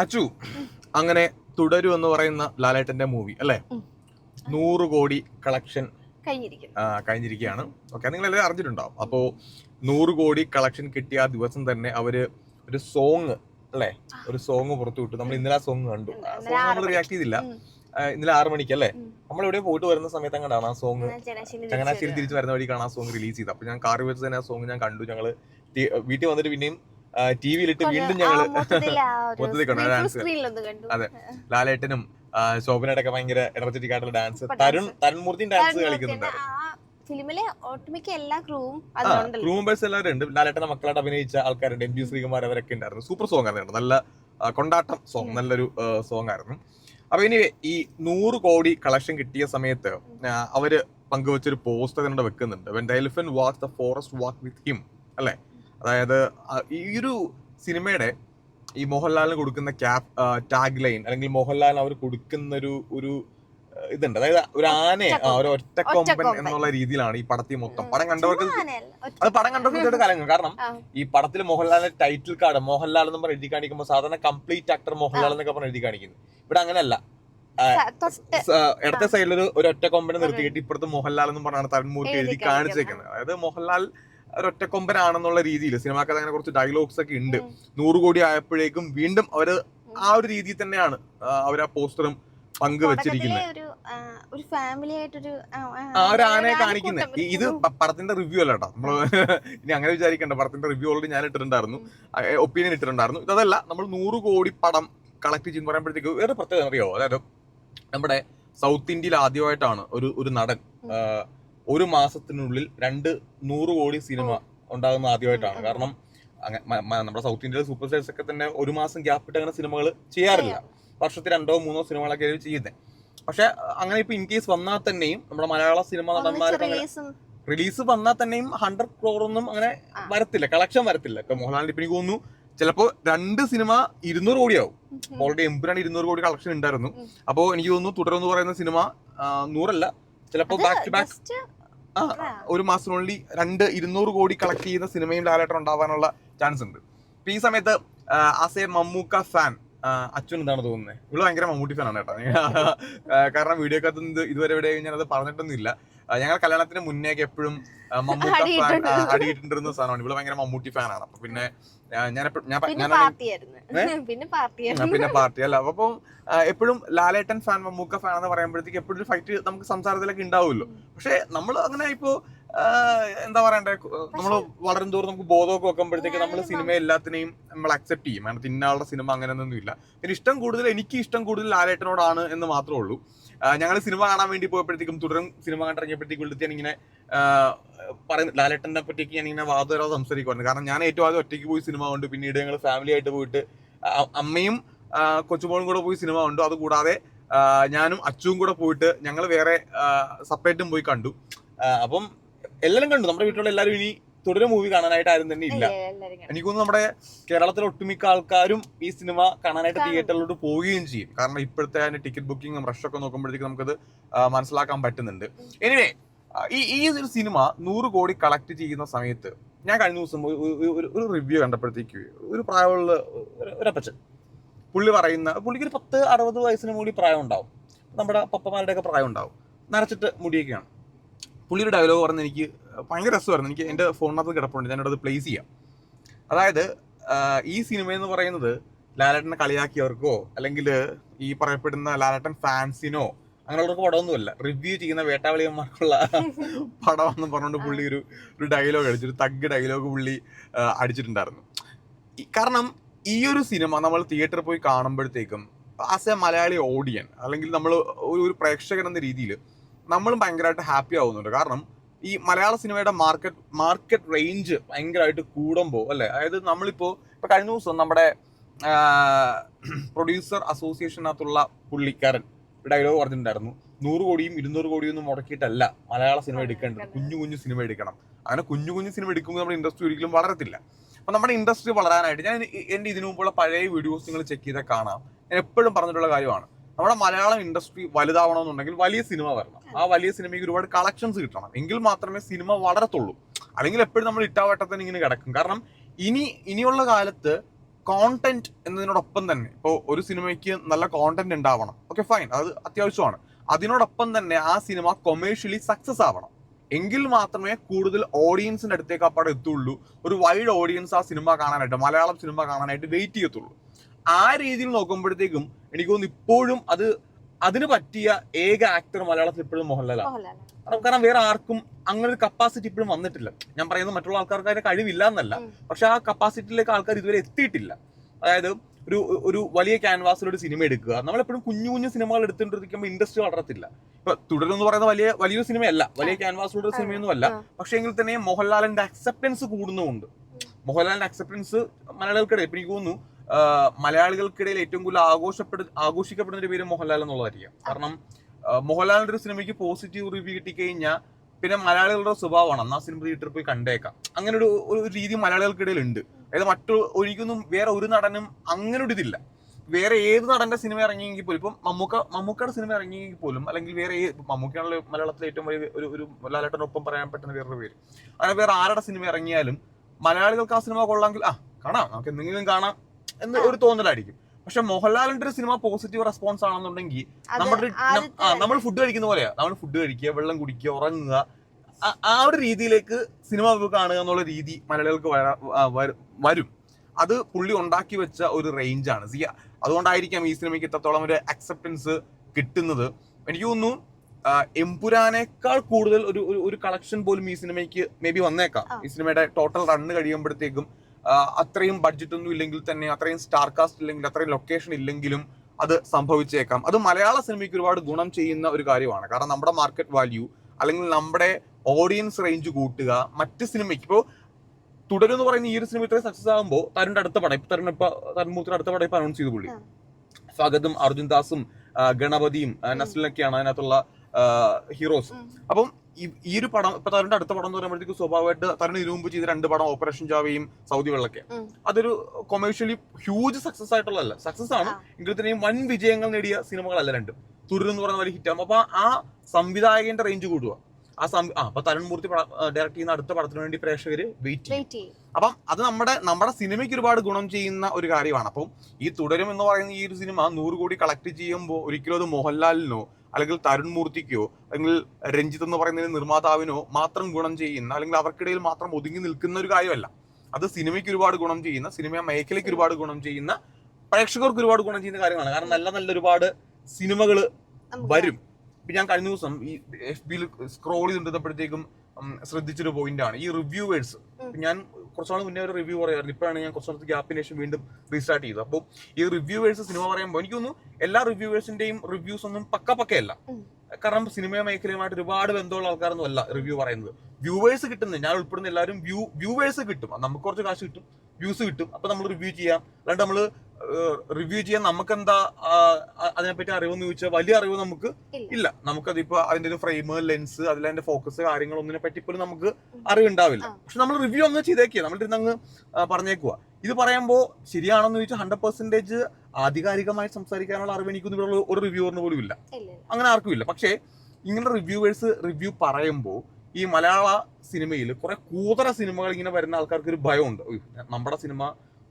അച്ചു അങ്ങനെ തുടരു എന്ന് പറയുന്ന ലാലേട്ടന്റെ മൂവി അല്ലേ. നൂറ് കോടി കളക്ഷൻ കഴിഞ്ഞിരിക്കുകയാണ്. ഓക്കെ നിങ്ങൾ എല്ലാവരും അറിഞ്ഞിട്ടുണ്ടാവും. അപ്പോ നൂറ് കോടി കളക്ഷൻ കിട്ടിയ ആ ദിവസം തന്നെ അവർ ഒരു സോങ് അല്ലേ? ഒരു സോങ് പുറത്തു വിട്ടു. നമ്മൾ ഇന്നലെ ആ സോങ് കണ്ടു. സോങ് നമ്മൾ റിയാക്ട് ചെയ്തില്ല. ഇന്നലെ ആറു മണിക്ക് അല്ലേ? നമ്മൾ എവിടെ പോയിട്ട് വരുന്ന സമയത്ത് അങ്ങോട്ടാണ് ആ സോങ്. ചങ്ങനാശ്ശേരി തിരിച്ച് വരുന്ന വഴിക്കാണ് ആ സോങ് റിലീസ് ചെയ്തത്. അപ്പൊ ഞാൻ കാറി വെച്ച് തന്നെ ആ സോങ് ഞാൻ കണ്ടു. ഞങ്ങൾ വീട്ടിൽ വന്നിട്ട് പിന്നെയും ടി വിയിലിട്ട് വീണ്ടും ഞങ്ങൾ മൊത്തത്തിൽ കണ്ടു, കണ്ടു. അതെ. ലാലേട്ടനും ശോഭനയുടെ ഭയങ്കര എനർജറ്റിക് ആയിട്ടുള്ള ഡാൻസ് തരുൺ. തരുൺമൂർത്തിയും ഡാൻസ് കളിക്കുന്നുണ്ട്. ഫിലിമിലെ ഒട്ടുമിക്ക എല്ലാ ക്രൂവും ക്രൂ മെമ്പേഴ്സ് എല്ലാവരും ഉണ്ട്. ലാലേട്ടന്റെ മക്കളായിട്ട് അഭിനയിച്ച ആൾക്കാരുണ്ട്. എം ജി ശ്രീകുമാർ അവരൊക്കെ ഉണ്ടായിരുന്നു. സൂപ്പർ സോങ് ആയിരുന്നു. നല്ല കൊണ്ടാട്ടം സോങ് നല്ലൊരു സോങ് ആയിരുന്നു. അപ്പൊ ഇനി ഈ നൂറ് കോടി കളക്ഷൻ കിട്ടിയ സമയത്ത് അവർ പങ്കുവച്ചൊരു പോസ്റ്റ് അതിനോട് വെക്കുന്നുണ്ട്. When the elephant walk the forest walk with him അല്ലെ? അതായത് ഈ ഒരു സിനിമയുടെ ഈ മോഹൻലാലിന് കൊടുക്കുന്ന ക്യാപ് ടാഗ് ലൈൻ അല്ലെങ്കിൽ മോഹൻലാലിന് അവർ കൊടുക്കുന്ന ഒരു ഒരു ഇതുണ്ട്. അതായത് ഒരു ആനയെ ഒരു ഒറ്റക്കൊമ്പൻ ഒറ്റക്കൊമ്പൻ. എന്നുള്ള രീതിയിലാണ് ഈ പടത്തിൽ മൊത്തം. പടം കണ്ടവർക്ക് ഒറ്റ- അത് പടം കണ്ടവർക്ക് ഇതൊരു കലങ്ങും. കാരണം ഈ പടത്തിൽ മോഹൻലാലിന്റെ ടൈറ്റിൽ കാർഡ് മോഹൻലാൽ എന്ന് പറഞ്ഞ് എഴുതി കാണിക്കുമ്പോൾ സാധാരണ കംപ്ലീറ്റ് ആക്ടർ മോഹൻലാൽ എന്നൊക്കെ പറഞ്ഞ് എഴുതി കാണിക്കുന്നു. ഇവിടെ അങ്ങനെയല്ല. ഇടത്തെ സൈഡിൽ ഒരു ഒറ്റ ഒറ്റക്കൊമ്പനെ നിർത്തിയിട്ട് ഇപ്പുറത്ത് മോഹൻലാൽ എന്ന് പറഞ്ഞാണ് തരൺമൂർത്തി എഴുതി കാണിച്ചേക്കുന്നത്. അതായത് മോഹൻലാൽ ഒരു ഒറ്റക്കൊമ്പനാണെന്നുള്ള രീതിയിൽ സിനിമാക്കകത്ത് അങ്ങനെ കുറച്ച് ഡയലോഗ്സ് ഒക്കെ ഉണ്ട്. നൂറ് കോടി ആയപ്പോഴേക്കും വീണ്ടും അവർ ആ ഒരു രീതിയിൽ തന്നെയാണ് അവർ ആ പോസ്റ്ററും പങ്കുവച്ചിരിക്കുന്നത്. ഒരു ഫാമിലി ആയിട്ടൊരു ആ, ഒരു ആനയെ കാണിക്കുന്നത് ഇത് പടത്തിന്റെ റിവ്യൂ അല്ല കേട്ടോ. നമ്മൾ ഇനി അങ്ങനെ വിചാരിക്കണ്ട. പടത്തിന്റെ റിവ്യൂ ഓൾറെഡി ഞാൻ ഇട്ടിട്ടുണ്ടായിരുന്നു. ഒപ്പീനിയൻ ഇട്ടിട്ടുണ്ടായിരുന്നു. ഇതല്ല നമ്മൾ നൂറ് കോടി പടം കളക്ട് ചെയ്യുന്ന പറയുമ്പോഴത്തേക്ക് വേറെ പ്രത്യേകത അറിയോ? അതായത് നമ്മുടെ സൗത്ത് ഇന്ത്യയിൽ ആദ്യമായിട്ടാണ് ഒരു ഒരു നടൻ ഒരു മാസത്തിനുള്ളിൽ രണ്ട് നൂറ് കോടി സിനിമ ഉണ്ടാകുന്ന ആദ്യമായിട്ടാണ്. കാരണം നമ്മുടെ സൗത്ത് ഇന്ത്യയിലെ സൂപ്പർ സ്റ്റാർസ് ഒക്കെ തന്നെ ഒരു മാസം ഗ്യാപ്പ് ഇട്ട് അങ്ങനെ സിനിമകൾ ചെയ്യാറില്ല. വർഷത്തിൽ രണ്ടോ മൂന്നോ സിനിമകളൊക്കെ ചെയ്യുന്നത് പക്ഷെ അങ്ങനെ ഇപ്പൊ ഇൻ കേസ് വന്നാൽ തന്നെയും നമ്മുടെ മലയാള സിനിമ ഉം, റിലീസ് വന്നാൽ തന്നെയും ഹൺഡ്രഡ് ക്രോറൊന്നും അങ്ങനെ. വരത്തില്ല. കളക്ഷൻ വരത്തില്ല. ഇപ്പൊ മോഹൻലാലിന്റെ ഇപ്പൊ എനിക്ക് തോന്നുന്നു ചിലപ്പോ രണ്ട് സിനിമ ഇരുന്നൂറ് കോടിയാവും. ഓൾറെഡി എമ്പുരാണ് ഇരുന്നൂറ് കോടി കളക്ഷൻ ഉണ്ടായിരുന്നു അപ്പോൾ അപ്പോ എനിക്ക് തോന്നുന്നു തുടർന്ന് പറയുന്ന സിനിമ നൂറല്ല. ചിലപ്പോ ബാക്ക് ടു ബാക്ക്. ഒരു മാസത്തിനുള്ളിൽ രണ്ട് ഇരുന്നൂറ് കോടി കളക്ട് ചെയ്യുന്ന സിനിമയും ലാലേട്ടൻ ഉണ്ടാവാനുള്ള ചാൻസ് ഉണ്ട്. ഇപ്പൊ ഈ സമയത്ത് ആസ് എ മമ്മൂക്ക ഫാൻ അച്ഛൻ എന്താണ് തോന്നുന്നത് ഇവൾ ഭയങ്കര മമ്മൂട്ടി ഫാനാണ് കേട്ടോ. കാരണം വീഡിയോ കത്ത് ഇത് ഇതുവരെ എവിടെയും ഞാൻ അത് പറഞ്ഞിട്ടൊന്നുമില്ല. ഞങ്ങൾ കല്യാണത്തിന് മുന്നേക്കേ എപ്പോഴും മമ്മൂട്ടി ഫാൻ അടിയിട്ടുണ്ടിരുന്ന സാധനമാണ്. ഇവൾ ഭയങ്കര മമ്മൂട്ടി ഫാനാണ് അപ്പൊ പിന്നെ ഞാൻ പിന്നെ പാർട്ടി അല്ല. അപ്പൊ എപ്പോഴും ലാലേട്ടൻ ഫാൻ മമ്മൂക്ക ഫാൻ എന്ന് പറയുമ്പോഴത്തേക്ക് എപ്പോഴും ഫൈറ്റ് നമുക്ക് സംസാരത്തിലൊക്കെ ഉണ്ടാവുമല്ലോ. പക്ഷെ നമ്മൾ അങ്ങനെ ഇപ്പോ എന്താ പറയണ്ടേ? നമ്മൾ വളരും തോറും നമുക്ക് ബോധമൊക്കെ വെക്കുമ്പോഴത്തേക്ക് നമ്മൾ സിനിമ എല്ലാത്തിനെയും നമ്മൾ അക്സെപ്റ്റ് ചെയ്യും. കാരണം ഇന്നയാളുടെ സിനിമ അങ്ങനെയൊന്നും ഇല്ല. പിന്നെ ഇഷ്ടം കൂടുതൽ എനിക്ക് ഇഷ്ടം കൂടുതൽ ലാലേട്ടനോടാണ് എന്ന് മാത്രമേ ഉള്ളൂ. ഞങ്ങൾ സിനിമ കാണാൻ വേണ്ടി പോയപ്പോഴത്തേക്കും തുടരും സിനിമ കണ്ടിറങ്ങിയപ്പോഴത്തേക്കും വിളിച്ച് ഇങ്ങനെ പറയുന്ന ലാലേട്ടനെ പറ്റിയൊക്കെ ഞാൻ ഇങ്ങനെ വാദവരാതെ സംസാരിക്കുമായിരുന്നു കാരണം ഞാൻ ഏറ്റവും ആദ്യം ഒറ്റയ്ക്ക് പോയി സിനിമ കണ്ടു. പിന്നീട് ഞങ്ങൾ ഫാമിലി ആയിട്ട് പോയിട്ട് അമ്മയും കൊച്ചുമോളും കൂടെ പോയി സിനിമ കണ്ടു. അതുകൂടാതെ ഞാനും അച്ചുവും കൂടെ പോയിട്ട് ഞങ്ങൾ വേറെ സെപ്പറേറ്റും പോയി കണ്ടു. അപ്പം എല്ലാവരും കണ്ടു. നമ്മുടെ വീട്ടിലുള്ള എല്ലാവരും ഇനി തുടരെ മൂവി കാണാനായിട്ട് ആരും തന്നെ ഇല്ല. എല്ലാരും. എനിക്ക് തോന്നുന്നു നമ്മുടെ കേരളത്തിലെ ഒട്ടുമിക്ക ആൾക്കാരും ഈ സിനിമ കാണാനായിട്ട് തിയേറ്ററിലോട്ട് പോവുകയും ചെയ്യും. കാരണം ഇപ്പോഴത്തെ അതിന്റെ ടിക്കറ്റ് ബുക്കിംഗും റഷ് ഒക്കെ നോക്കുമ്പോഴത്തേക്ക് നമുക്കത് മനസ്സിലാക്കാൻ പറ്റുന്നുണ്ട്. എനിവേ ഈ ഈ ഒരു സിനിമ നൂറ് കോടി കളക്ട് ചെയ്യുന്ന സമയത്ത് ഞാൻ കഴിഞ്ഞ ദിവസം ഒരു- റിവ്യൂ കണ്ടപ്പോഴത്തേക്ക് ഒരു പ്രായമുള്ള ഒരപ്പച്ചൻ ഒരു പുള്ളി പറയുന്ന പുള്ളിക്ക് ഒരു പത്ത് അറുപത് വയസ്സിന് മുകളിൽ പ്രായം ഉണ്ടാവും നമ്മുടെ പപ്പമാരുടെ ഒക്കെ പ്രായം ഉണ്ടാവും നരച്ചിട്ട് മുടിയൊക്കെയാണ്. പുള്ളിയുടെ ഡയലോഗ് പറഞ്ഞ് എനിക്ക് ഭയങ്കര രസമായിരുന്നു. എനിക്ക് എന്റെ ഫോണിനകത്ത് കിടപ്പുണ്ട്. ഞാനിവിടെ അത് പ്ലേസ് ചെയ്യാം. അതായത് ഈ സിനിമ എന്ന് പറയുന്നത് ലാലേട്ടനെ കളിയാക്കിയവർക്കോ അല്ലെങ്കിൽ ഈ പറയപ്പെടുന്ന ലാലേട്ടൻ ഫാൻസിനോ അങ്ങനെയുള്ളവർക്ക് പടമൊന്നുമല്ല. റിവ്യൂ ചെയ്യുന്ന വേട്ടാവളിയന്മാർക്കുള്ള പടമെന്ന് പറഞ്ഞുകൊണ്ട് പുള്ളി ഒരു ഒരു ഡയലോഗ് അടിച്ചു. ഒരു തഗ് ഡയലോഗ് പുള്ളി അടിച്ചിട്ടുണ്ടായിരുന്നു. കാരണം ഈ ഒരു സിനിമ നമ്മൾ തിയേറ്ററിൽ പോയി കാണുമ്പോഴത്തേക്കും ആസ് എ മലയാളി ഓഡിയൻ അല്ലെങ്കിൽ നമ്മൾ ഒരു ഒരു പ്രേക്ഷകൻ എന്ന രീതിയിൽ നമ്മളും ഭയങ്കരമായിട്ട് ഹാപ്പി ആവുന്നുണ്ട്. കാരണം ഈ മലയാള സിനിമയുടെ മാർക്കറ്റ് മാർക്കറ്റ് റേഞ്ച് ഭയങ്കരമായിട്ട് കൂടുമ്പോൾ അല്ലേ? അതായത് നമ്മളിപ്പോ ഇപ്പൊ കഴിഞ്ഞ ദിവസം നമ്മുടെ പ്രൊഡ്യൂസർ അസോസിയേഷനകത്തുള്ള പുള്ളിക്കാരൻ ഡയലോഗ് പറഞ്ഞിട്ടുണ്ടായിരുന്നു. നൂറ് കോടിയും ഇരുന്നൂറ് കോടിയും ഒന്നും മുടക്കിയിട്ടല്ല മലയാള സിനിമ എടുക്കേണ്ടത്. കുഞ്ഞു കുഞ്ഞു സിനിമ എടുക്കണം. അങ്ങനെ കുഞ്ഞു കുഞ്ഞു സിനിമ എടുക്കുമ്പോൾ നമ്മുടെ ഇൻഡസ്ട്രി ഒരിക്കലും വളരത്തില്ല. അപ്പൊ നമ്മുടെ ഇൻഡസ്ട്രി വളരാനായിട്ട് ഞാൻ എന്റെ എന്റെ ഇതിനു മുമ്പുള്ള പഴയ വീഡിയോസ് നിങ്ങൾ ചെക്ക് ചെയ്താൽ കാണാം. ഞാൻ എപ്പോഴും പറഞ്ഞിട്ടുള്ള കാര്യമാണ്. നമ്മുടെ മലയാളം ഇൻഡസ്ട്രി വലുതാവണമെന്നുണ്ടെങ്കിൽ വലിയ സിനിമ വരണം. ആ വലിയ സിനിമയ്ക്ക് ഒരുപാട് കളക്ഷൻസ് കിട്ടണം. എങ്കിൽ മാത്രമേ സിനിമ വളരത്തുള്ളൂ. അല്ലെങ്കിൽ എപ്പോഴും നമ്മൾ ഇട്ടാവട്ടത്തിന് ഇങ്ങനെ കിടക്കും. കാരണം ഇനി ഇനിയുള്ള കാലത്ത് കോണ്ടന്റ് എന്നതിനോടൊപ്പം തന്നെ ഇപ്പോൾ ഒരു സിനിമയ്ക്ക് നല്ല കോണ്ടന്റ് ഉണ്ടാവണം. ഓക്കെ ഫൈൻ അത് അത്യാവശ്യമാണ്. അതിനോടൊപ്പം തന്നെ ആ സിനിമ കൊമേഴ്ഷ്യലി സക്സസ് ആവണം. എങ്കിൽ മാത്രമേ കൂടുതൽ ഓഡിയൻസിന്റെ അടുത്തേക്ക് അപ്പാടെ എത്തുള്ളൂ. ഒരു വൈഡ് ഓഡിയൻസ് ആ സിനിമ കാണാനായിട്ട് മലയാളം സിനിമ കാണാനായിട്ട് വെയിറ്റ് ചെയ്യത്തുള്ളൂ. ആ രീതിയിൽ നോക്കുമ്പോഴത്തേക്കും എനിക്ക് തോന്നുന്നു ഇപ്പോഴും അത് അതിന് പറ്റിയ ഏക ആക്ടർ മലയാളത്തിൽ ഇപ്പോഴും മോഹൻലാലാണ് കാരണം- വേറെ ആർക്കും അങ്ങനെ ഒരു കപ്പാസിറ്റി ഇപ്പോഴും വന്നിട്ടില്ല. ഞാൻ പറയുന്നത് മറ്റുള്ള ആൾക്കാർക്ക് അതിന്റെ കഴിവില്ല എന്നല്ല. പക്ഷെ ആ കപ്പാസിറ്റിയിലേക്ക് ആൾക്കാർ ഇതുവരെ എത്തിയിട്ടില്ല. അതായത് ഒരു ഒരു വലിയ ക്യാൻവാസിൽ ഒരു സിനിമ എടുക്കുക. നമ്മളെപ്പോഴും കുഞ്ഞു കുഞ്ഞു സിനിമകൾ എടുത്തുകൊണ്ടിരിക്കുമ്പോൾ ഇൻഡസ്ട്രി വളരത്തില്ല. ഇപ്പൊ തുടരെന്ന് പറയുന്ന വലിയ വലിയൊരു സിനിമയല്ല വലിയ ക്യാൻവാസിലുള്ള ഒരു സിനിമയൊന്നും അല്ല പക്ഷേ എങ്കിൽ തന്നെ മോഹൻലാലിന്റെ അക്സെപ്റ്റൻസ് കൂടുന്നുമുണ്ട്. മോഹൻലാലിന്റെ അക്സെപ്റ്റൻസ് മലയാളികൾക്കിടയിൽ. ഇപ്പൊ എനിക്ക് തോന്നുന്നു മലയാളികൾക്കിടയിൽ ഏറ്റവും കൂടുതൽ ആഘോഷപ്പെടു ആഘോഷിക്കപ്പെടുന്ന ഒരു പേര് മോഹൻലാൽ എന്നുള്ളതായിരിക്കും. കാരണം മോഹൻലാലിന്റെ ഒരു സിനിമയ്ക്ക് പോസിറ്റീവ് റിവ്യൂ കിട്ടിക്കഴിഞ്ഞാൽ പിന്നെ മലയാളികളുടെ സ്വഭാവമാണ്. എന്നാ സിനിമ തിയേറ്ററിൽ പോയി കണ്ടേക്കാം. അങ്ങനെ ഒരു ഒരു രീതി മലയാളികൾക്കിടയിൽ ഉണ്ട് അതായത് മറ്റു ഒരിക്കലും വേറെ ഒരു നടനും അങ്ങനെ ഒരു ഇതില്ല. വേറെ ഏത് നടന്റെ സിനിമ ഇറങ്ങിയെങ്കിൽ പോലും ഇപ്പം മമ്മൂക്ക മമ്മൂക്കയുടെ സിനിമ ഇറങ്ങിയെങ്കിൽ പോലും അല്ലെങ്കിൽ വേറെ മമ്മൂക്കയാണല്ലോ മലയാളത്തിലെ ഏറ്റവും വലിയ ഒരു ഒരു ലാലേട്ടനൊപ്പം പറയാൻ പറ്റുന്ന വേറൊരു പേര്. അങ്ങനെ വേറെ ആരുടെ സിനിമ ഇറങ്ങിയാലും മലയാളികൾക്ക് ആ സിനിമ കൊള്ളാമെങ്കിൽ ആ കാണാം. നമുക്ക് എന്തെങ്കിലും കാണാം. എന്ന് ഒരു തോന്നലായിരിക്കും. പക്ഷെ മോഹൻലാലിന്റെ ഒരു സിനിമ പോസിറ്റീവ് റെസ്പോൺസ് ആണെന്നുണ്ടെങ്കിൽ നമ്മുടെ നമ്മൾ ഫുഡ് കഴിക്കുന്ന പോലെയാ. നമ്മൾ ഫുഡ് കഴിക്കുക വെള്ളം കുടിക്കുക ഉറങ്ങുക. ആ- ഒരു രീതിയിലേക്ക് സിനിമ കാണുക എന്നുള്ള രീതി മലയാളികൾക്ക് വരാ- അത് പുള്ളി ഉണ്ടാക്കി വെച്ച ഒരു റേഞ്ചാണ് സിയ അതുകൊണ്ടായിരിക്കാം ഈ സിനിമയ്ക്ക് ഇത്രത്തോളം ഒരു അക്സെപ്റ്റൻസ് കിട്ടുന്നത്. എനിക്ക് തോന്നുന്നു എംപുരാനേക്കാൾ കൂടുതൽ ഒരു ഒരു- കളക്ഷൻ പോലും ഈ സിനിമയ്ക്ക് മേ ബി വന്നേക്കാം ഈ സിനിമയുടെ ടോട്ടൽ റണ്ണ് കഴിയുമ്പോഴത്തേക്കും അത്രയും ബഡ്ജറ്റ് ഒന്നും ഇല്ലെങ്കിൽ തന്നെ അത്രയും സ്റ്റാർ കാസ്റ്റ് ഇല്ലെങ്കിൽ അത്രയും ലൊക്കേഷൻ ഇല്ലെങ്കിലും അത് സംഭവിച്ചേക്കാം. അത് മലയാള സിനിമയ്ക്ക് ഒരുപാട് ഗുണം ചെയ്യുന്ന ഒരു കാര്യമാണ്. കാരണം നമ്മുടെ മാർക്കറ്റ് വാല്യൂ അല്ലെങ്കിൽ നമ്മുടെ ഓഡിയൻസ് റേഞ്ച് കൂട്ടുക മറ്റ് സിനിമയ്ക്ക് ഇപ്പോൾ തുടരുന്ന് പറയുന്ന ഈ ഒരു സിനിമ ഇത്രയും സക്സസ് ആകുമ്പോൾ തരുണിന്റെ അടുത്ത പടം ഇപ്പൊ തരുൺ ഇപ്പൊ അടുത്ത പടം ഇപ്പൊ അനൗൺസ് ചെയ്തു പുള്ളി. സ്വാഗതം ഫഗതും അർജുൻ ദാസും ഗണപതിയും നസ്ലിനൊക്കെയാണ് അതിനകത്തുള്ള ഹീറോസ്. അപ്പം ഈ- ഒരു പടം ഇപ്പൊ തരുണിന്റെ അടുത്ത പടം എന്ന് പറയുമ്പോഴത്തേക്ക് സ്വാഭാവികമായിട്ട് തരുൺ ഇതിനു മുമ്പ് ചെയ്ത രണ്ട് പടം ഓപ്പറേഷൻ ജാവയും സൗദി വെള്ളക്കെ. അതൊരു കൊമേഴ്ഷ്യലി ഹ്യൂജ് സക്സസ് ആയിട്ടുള്ളതല്ല. സക്സസ് ആണ്. എങ്കിലും എങ്കിൽ തന്നെയും വൻ വിജയങ്ങൾ നേടിയ സിനിമകളല്ല രണ്ടും. തുരു എന്ന് പറയുന്ന വലിയ ഹിറ്റാകും അപ്പൊ ആ സംവിധായകന്റെ റേഞ്ച് കൂടുക. ആ സം ആ അപ്പൊ തരുൺ മൂർത്തി ഡയറക്ട് ചെയ്യുന്ന അടുത്ത പടത്തിന് വേണ്ടി പ്രേക്ഷകർ വെയിറ്റ് ചെയ്യും. വെയിറ്റ് ചെയ്യും. അപ്പം അത് നമ്മുടെ നമ്മുടെ സിനിമയ്ക്ക് ഒരുപാട് ഗുണം ചെയ്യുന്ന ഒരു കാര്യമാണ്. അപ്പം ഈ തുടരും എന്ന് പറയുന്ന ഈ ഒരു സിനിമ നൂറ് കോടി കളക്ട് ചെയ്യുമ്പോൾ ഒരിക്കലും അത് മോഹൻലാലിനോ അല്ലെങ്കിൽ തരുൺ മൂർത്തിക്കോ അല്ലെങ്കിൽ രഞ്ജിത്ത് എന്ന് പറയുന്ന നിർമ്മാതാവിനോ മാത്രം ഗുണം ചെയ്യുന്ന അല്ലെങ്കിൽ അവർക്കിടയിൽ മാത്രം ഒതുങ്ങി നിൽക്കുന്ന ഒരു കാര്യമല്ല. അത് സിനിമയ്ക്ക് ഒരുപാട് ഗുണം ചെയ്യുന്ന സിനിമ മേഖലയ്ക്ക് ഒരുപാട് ഗുണം ചെയ്യുന്ന പ്രേക്ഷകർക്ക് ഒരുപാട് ഗുണം ചെയ്യുന്ന കാര്യമാണ് കാരണം നല്ല നല്ല ഒരുപാട് സിനിമകൾ വരും. ഇപ്പൊ ഞാൻ കഴിഞ്ഞ ദിവസം ഈ എഫ് ബിയിൽ സ്ക്രോൾ ചെയ്തപ്പോഴത്തേക്കും ശ്രദ്ധിച്ചൊരു പോയിന്റ് ആണ്. ഈ റിവ്യൂവേഴ്സ്. ഞാൻ കുറച്ചാൾ മുന്നേ ഒരു റിവ്യൂ പറയാറുണ്ട് ഇപ്പോഴാണ് ഞാൻ കുറച്ച് നാളത്തെ ഗ്യാപ്പിന് ശേഷം വീണ്ടും റീസ്റ്റാർട്ട് ചെയ്തത്. അപ്പോൾ ഈ റിവ്യൂവേഴ്സ് സിനിമ പറയുമ്പോൾ എനിക്ക് തോന്നുന്നു എല്ലാ റിവ്യൂവേഴ്സിന്റെയും റിവ്യൂസ് ഒന്നും പക്ക പക്കയല്ല കാരണം സിനിമ മേഖലയുമായിട്ട് ഒരുപാട് ബന്ധമുള്ള ആൾക്കാരൊന്നും അല്ല റിവ്യൂ പറയുന്നത്. വ്യൂവേഴ്സ് കിട്ടുന്നത് ഞാൻ ഉൾപ്പെടുന്ന എല്ലാവരും വ്യൂ വ്യൂവേഴ്സ് കിട്ടും. നമുക്ക് കുറച്ച് കാശ് കിട്ടും. വ്യൂസ് കിട്ടും. അപ്പൊ നമ്മൾ റിവ്യൂ ചെയ്യാം. അല്ലാണ്ട് നമ്മൾ റിവ്യൂ ചെയ്യാൻ നമുക്ക് എന്താ അതിനെപ്പറ്റി അറിവെന്ന് ചോദിച്ചാൽ വലിയ അറിവ് നമുക്ക് ഇല്ല. നമുക്ക് നമുക്കതിപ്പോ അതിന്റെ ഒരു ഫ്രെയിം ലെൻസ് അതിലെ ഫോക്കസ് കാര്യങ്ങളൊന്നിനെ പറ്റി പോലും നമുക്ക് അറിവുണ്ടാവില്ല. പക്ഷെ നമ്മൾ റിവ്യൂ അങ്ങ് ചെയ്തേക്കുക നമ്മളിരുന്ന് അങ്ങ് ആ, പറഞ്ഞേക്കുക ഇത് പറയുമ്പോൾ ശരിയാണെന്ന് ചോദിച്ചാൽ ഹൺഡ്രഡ് പെർസെന്റേജ് ആധികാരികമായി സംസാരിക്കാനുള്ള അറിവ് എനിക്കൊന്നും ഇവിടെ ഒരു റിവ്യൂവറിന് പോലും ഇല്ല. അങ്ങനെ ആർക്കും ഇല്ല. പക്ഷേ ഇങ്ങനെ റിവ്യൂവേഴ്സ് റിവ്യൂ പറയുമ്പോൾ ഈ മലയാള സിനിമയിൽ കുറെ കൂതറ സിനിമകൾ ഇങ്ങനെ വരുന്ന ആൾക്കാർക്ക് ഒരു ഭയമുണ്ട്. നമ്മുടെ സിനിമ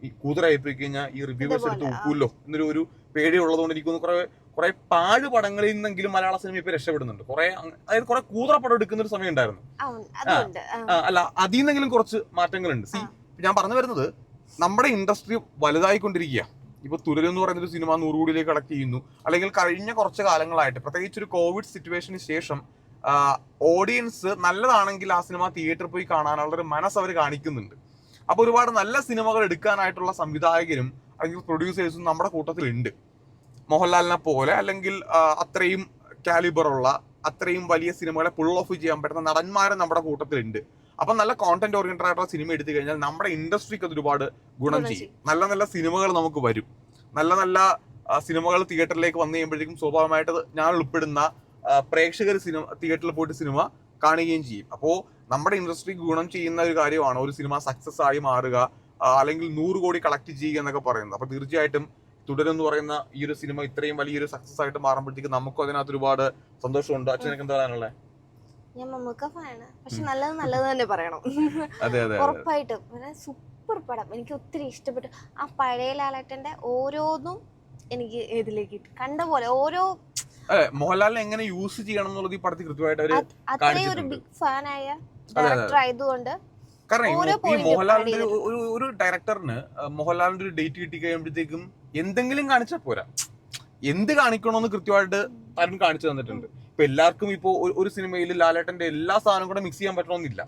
ഈ കൂതറായി പോയി കഴിഞ്ഞാൽ ഈ റിവ്യൂവേഴ്സ് എടുത്ത്. ഒക്കുമല്ലോ എന്നൊരു ഒരു പേടി ഉള്ളതുകൊണ്ട് എനിക്കൊന്ന് കുറെ കുറെ പാഴ് പടങ്ങളിൽ നിന്നെങ്കിലും മലയാള സിനിമ ഇപ്പൊ രക്ഷപ്പെടുന്നുണ്ട്. കുറെ അതായത് കുറെ കൂതറ പടം എടുക്കുന്ന ഒരു സമയം ഉണ്ടായിരുന്നു. അല്ല അതിൽ നിന്നെങ്കിലും കുറച്ച് മാറ്റങ്ങളുണ്ട്. സി ഞാൻ പറഞ്ഞു വരുന്നത് നമ്മുടെ ഇൻഡസ്ട്രി വലുതായിക്കൊണ്ടിരിക്കുക. ഇപ്പൊ തുരൽ എന്ന് പറയുന്ന ഒരു സിനിമ നൂറ് കോടിയിലേക്ക് കളക്ട് ചെയ്യുന്നു. അല്ലെങ്കിൽ കഴിഞ്ഞ കുറച്ച് കാലങ്ങളായിട്ട് പ്രത്യേകിച്ച് ഒരു കോവിഡ് സിറ്റുവേഷന് ശേഷം ഓഡിയൻസ് നല്ലതാണെങ്കിൽ ആ സിനിമ തിയേറ്ററിൽ പോയി കാണാനുള്ള ഒരു മനസ്സ് അവർ കാണിക്കുന്നുണ്ട്. അപ്പൊ ഒരുപാട് നല്ല സിനിമകൾ എടുക്കാനായിട്ടുള്ള സംവിധായകരും അല്ലെങ്കിൽ പ്രൊഡ്യൂസേഴ്സും നമ്മുടെ കൂട്ടത്തിലുണ്ട്. മോഹൻലാലിനെ പോലെ അല്ലെങ്കിൽ അത്രയും കാലിബറുള്ള അത്രയും വലിയ സിനിമകളെ പുൾ ഓഫ് ചെയ്യാൻ പറ്റുന്ന നടന്മാരും നമ്മുടെ കൂട്ടത്തിലുണ്ട്. അപ്പൊ നല്ല കോണ്ടന്റ് ഓറിയന്റഡ് ആയിട്ടുള്ള സിനിമ എടുത്തു കഴിഞ്ഞാൽ നമ്മുടെ ഇൻഡസ്ട്രിക്ക് അത് ഒരുപാട് ഗുണം ഗുണം ചെയ്യും. നല്ല നല്ല സിനിമകൾ നമുക്ക് വരും. നല്ല നല്ല സിനിമകൾ തിയേറ്ററിലേക്ക് വന്നു കഴിയുമ്പോഴേക്കും സ്വാഭാവികമായിട്ട് ഞാൻ ഉൾപ്പെടുന്ന പ്രേക്ഷകർ സിനിമ തിയേറ്ററിൽ പോയിട്ട് സിനിമ കാണുകയും ചെയ്യും. അപ്പോ നമ്മുടെ ഇൻഡസ്ട്രിക്ക് ഗുണം ചെയ്യുന്ന ഒരു കാര്യമാണ് ഒരു സിനിമ സക്സസ് ആയി മാറുക അല്ലെങ്കിൽ നൂറ് കോടി കളക്ട് ചെയ്യുക എന്നൊക്കെ പറയുന്നത്. അപ്പൊ തീർച്ചയായിട്ടും തുടരെന്ന് പറയുന്ന ഈ ഒരു സിനിമ ഇത്രയും വലിയൊരു സക്സസ് ആയിട്ട് മാറുമ്പോഴത്തേക്ക് നമുക്കും അതിനകത്ത് ഒരുപാട് സന്തോഷമുണ്ട്. അച്ഛനൊക്കെ എന്താ പറയാനുള്ളത് ഞാൻ മമ്മൂക്ക ഫാനാണ് പക്ഷെ നല്ലത് നല്ലത് തന്നെ പറയണം. അതെ അതെ ഉറപ്പായിട്ടും. സൂപ്പർ പടം. എനിക്ക് ഒത്തിരി ഇഷ്ടപ്പെട്ടു. ആ പഴയ ലാലേട്ടന്റെ ഓരോന്നും എനിക്ക് ഇതിലേക്ക്. കണ്ട പോലെ ഓരോ അതെ മോഹൻലാലിനെ എങ്ങനെ യൂസ് ചെയ്യണം എന്നുള്ളത് ഈ പടത്തിൽ കൃത്യമായിട്ട് അവർ അത്രയും ഒരു ബിഗ് ഫാനായ. ഡയറക്ടർ ആയതുകൊണ്ട് കാരണം ഈ മോഹൻലാലിന്റെ ഒരു ഒരു ഡയറക്ടറിന് മോഹൻലാലിന്റെ ഒരു ഡേറ്റ് കിട്ടി കഴിയുമ്പോഴത്തേക്കും എന്തെങ്കിലും കാണിച്ചാൽ പോരാ. എന്ത് കാണിക്കണമെന്ന് കൃത്യമായിട്ട് അരുൺ കാണിച്ചു തന്നിട്ടുണ്ട്. ഇപ്പൊ എല്ലാവർക്കും ഇപ്പോ ഒരു- ഒരു സിനിമയിൽ ലാലേട്ടന്റെ എല്ലാ സാധനവും കൂടെ മിക്സ് ചെയ്യാൻ പറ്റണമെന്നില്ല.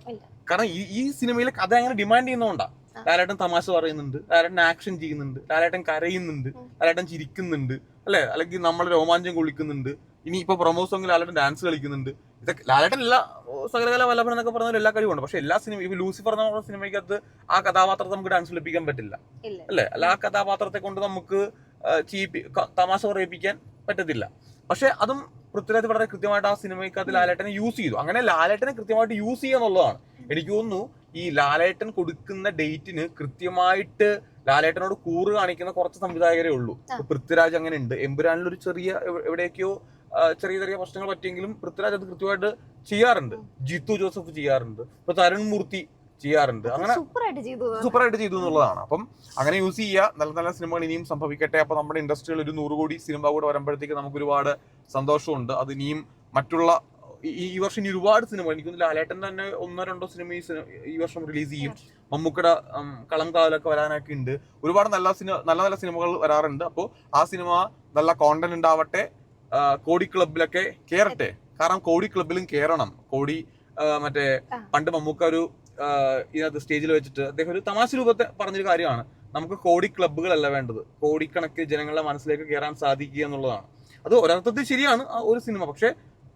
കാരണം ഈ ഈ സിനിമയിലെ കഥ അങ്ങനെ ഡിമാൻഡ് ചെയ്യുന്നതുകൊണ്ടാ. ലാലേട്ടൻ തമാശ പറയുന്നുണ്ട് ലാലേട്ടൻ ആക്ഷൻ ചെയ്യുന്നുണ്ട് ലാലേട്ടൻ കരയുന്നുണ്ട് ലാലേട്ടൻ ചിരിക്കുന്നുണ്ട് അല്ലെ? അല്ലെങ്കിൽ നമ്മൾ രോമാഞ്ചം കുളിക്കുന്നുണ്ട് ഇനി ഇപ്പൊ പ്രൊമോ സോങ്ങിൽ ലാലേട്ടൻ ഡാൻസ് കളിക്കുന്നുണ്ട്. ഇതൊക്കെ ലാലേട്ടൻ എല്ലാ സകലകല വല്ലഭൻ എന്നൊക്കെ പറഞ്ഞാലും എല്ലാ കഴിവുണ്ട്. പക്ഷെ എല്ലാ സിനിമ ഇപ്പൊ ലൂസിഫർ എന്ന് പറഞ്ഞ സിനിമയ്ക്കകത്ത് ആ കഥാപാത്രത്തെ നമുക്ക് ഡാൻസ് കളിപ്പിക്കാൻ പറ്റില്ല. അല്ലെ? അല്ല ആ കഥാപാത്രത്തെ കൊണ്ട് നമുക്ക് ചീപ്പി തമാശ പറയിപ്പിക്കാൻ പറ്റത്തില്ല. പക്ഷെ അതും പൃഥ്വിരാജ് വളരെ കൃത്യമായിട്ട് ആ സിനിമയ്ക്കകത്ത് ലാലേട്ടനെ യൂസ് ചെയ്തു. അങ്ങനെ ലാലേട്ടനെ കൃത്യമായിട്ട് യൂസ് ചെയ്യുക എന്നുള്ളതാണ്. എനിക്ക് തോന്നുന്നു ഈ ലാലേട്ടൻ കൊടുക്കുന്ന ഡേറ്റിന് കൃത്യമായിട്ട് ലാലേട്ടനോട് കൂറ് കാണിക്കുന്ന കുറച്ച് സംവിധായകരേ ഉള്ളൂ. പൃഥ്വിരാജ് അങ്ങനെ ഉണ്ട് എമ്പുരാനിൽ ഒരു ചെറിയ എവിടെയൊക്കെയോ ചെറിയ ചെറിയ പ്രശ്നങ്ങൾ പറ്റിയെങ്കിലും പൃഥ്വിരാജ് അത് കൃത്യമായിട്ട് ചെയ്യാറുണ്ട്. ജിത്തു ജോസഫ് ചെയ്യാറുണ്ട്. ഇപ്പൊ തരുൺ മൂർത്തി ചെയ്യാറുണ്ട്. അങ്ങനെ സൂപ്പറായിട്ട് ചെയ്തു എന്നുള്ളതാണ്. അപ്പം അങ്ങനെ യൂസ് ചെയ്യുക നല്ല നല്ല സിനിമകൾ ഇനിയും സംഭവിക്കട്ടെ. അപ്പൊ നമ്മുടെ ഇൻഡസ്ട്രിയിൽ ഒരു നൂറ് കോടി സിനിമ കൂടെ വരുമ്പോഴത്തേക്ക് നമുക്ക് ഒരുപാട് സന്തോഷമുണ്ട്. അത് ഇനിയും മറ്റുള്ള ഈ- വർഷം ഇനി ഒരുപാട് സിനിമ എനിക്ക് ലാലേട്ടൻ തന്നെ ഒന്നോ രണ്ടോ സിനിമ ഈ സിനിമ ഈ വർഷം റിലീസ് ചെയ്യും. മമ്മൂക്കട കളം കാലൊക്കെ വരാനൊക്കെ ഉണ്ട്. ഒരുപാട് നല്ല സിനിമ നല്ല നല്ല സിനിമകൾ വരാറുണ്ട്. അപ്പോൾ ആ സിനിമ നല്ല കോണ്ടന്റ് ഉണ്ടാവട്ടെ. കോടി ക്ലബിലൊക്കെ കേറട്ടെ. കാരണം കോടി ക്ലബിലും കേറണം. കോടി മറ്റേ പണ്ട് മമ്മൂക്ക ഒരു ഇതിനകത്ത് സ്റ്റേജിൽ വെച്ചിട്ട് അദ്ദേഹം ഒരു തമാശ രൂപത്തെ പറഞ്ഞൊരു കാര്യമാണ്. നമുക്ക് കോടി ക്ലബ്ബുകളല്ല വേണ്ടത്. കോടിക്കണക്കിന് ജനങ്ങളുടെ മനസ്സിലേക്ക് കയറാൻ സാധിക്കുക എന്നുള്ളതാണ്. അത് ഒരർത്ഥത്തിൽ ശരിയാണ് ആ ഒരു സിനിമ. പക്ഷെ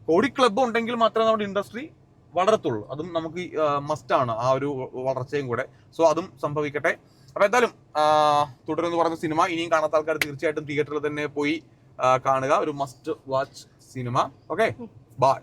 കോടി ക്ലബ്ബ് ഉണ്ടെങ്കിൽ മാത്രമേ നമ്മുടെ ഇൻഡസ്ട്രി വളരത്തുള്ളൂ. അതും നമുക്ക് മസ്റ്റ് ആണ് ആ ഒരു വളർച്ചയും കൂടെ. സോ അതും സംഭവിക്കട്ടെ. അപ്പൊ എന്തായാലും തുടർന്ന് പറഞ്ഞ സിനിമ ഇനിയും കാണാത്ത ആൾക്കാർ തീർച്ചയായിട്ടും തിയേറ്ററിൽ തന്നെ പോയി കാണുക. ഒരു must watch cinema okay bye.